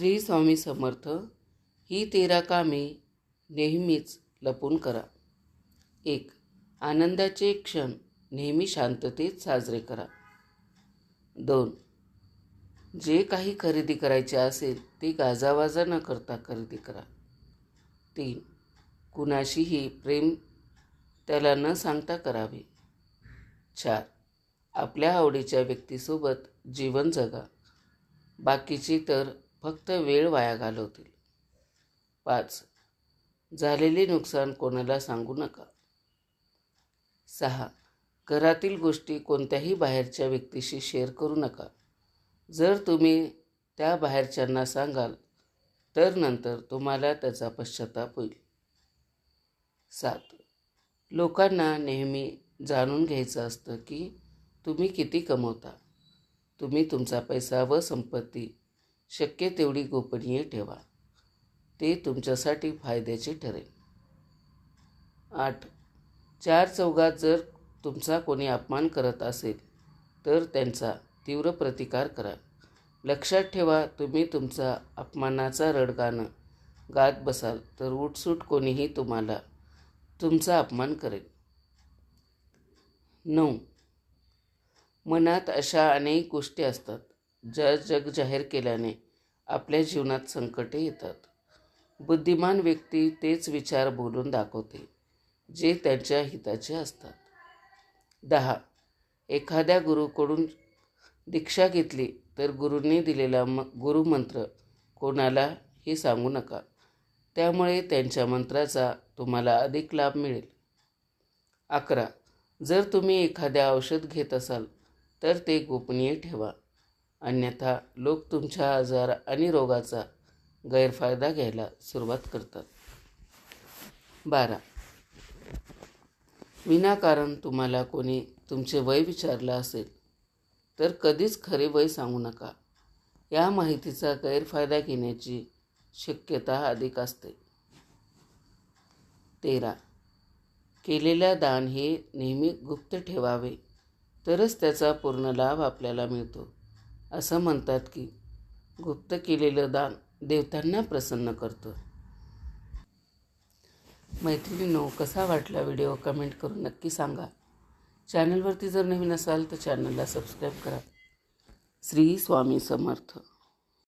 श्री स्वामी समर्थ ही तेरा कामे नेहमीच लपून करा. एक आनंदाचे क्षण नेहमी शांततेत साजरे करा. दोन जे काही खरेदी करायचे असेल ते गाजावाजा न करता खरेदी करा. तीन कुणाशीही प्रेम त्याला न सांगता करावे. चार आपल्या आवडीच्या व्यक्तीसोबत जीवन जगा. बाकीची तर फक्त वेळ वाया घालवतील. पाच झालेले नुकसान कोणाला सांगू नका. सहा घरातील गोष्टी कोणत्याही बाहेरच्या व्यक्तीशी शेअर करू नका. जर तुम्ही त्या बाहेरच्यांना सांगाल तर नंतर तुम्हाला त्याचा पश्चाताप होईल. सात लोकांना नेहमी जाणून घ्यायचं असतं की तुम्ही किती कमवता. तुम्ही तुमचा पैसा व संपत्ती शक्य तेवढी गोपनीय ठेवा. ते तुमच्यासाठी फायद्याचे ठरेल. आठ. चार चौघात जर तुमचा कोणी अपमान करत असेल तर त्यांचा तीव्र प्रतिकार करा. लक्षात ठेवा तुम्ही तुमचा अपमानाचा रडगाणं गात बसाल तर उठसूट कोणीही तुम्हाला तुमचा अपमान करेल. नऊ. मनात अशा अनेक गोष्टी असतात. ज्या जग जाहीर केल्याने आपल्या जीवनात संकटे येतात. बुद्धिमान व्यक्ती तेच विचार बोलून दाखवते जे त्यांच्या हिताचे असतात. दहा. एखाद्या गुरुकडून दीक्षा घेतली तर गुरूंनी दिलेला म गुरुमंत्र कोणालाही सांगू नका. त्यामुळे त्यांच्या मंत्राचा तुम्हाला अधिक लाभ मिळेल. अकरा. जर तुम्ही एखाद्या औषध घेत असाल तर ते गोपनीय ठेवा. अन्यथा लोक तुमच्या आजार आणि रोगाचा गैरफायदा घ्यायला सुरुवात करतात. बारा. विनाकारण तुम्हाला कोणी तुमचे वय विचारलं असेल तर कधीच खरे वय सांगू नका. या माहितीचा गैरफायदा घेण्याची शक्यता अधिक असते. तेरा. केलेल्या दान हे नेहमी गुप्त ठेवावे तरच त्याचा पूर्ण लाभ आपल्याला मिळतो. असं म्हणतात की गुप्त केलेलं दान देवतांना प्रसन्न करतं. मैत्रिणींनो कसा वाटला व्हिडिओ कमेंट करून नक्की सांगा. चॅनलवरती जर नवीन असाल तर चॅनलला सबस्क्राईब करा. श्री स्वामी समर्थ.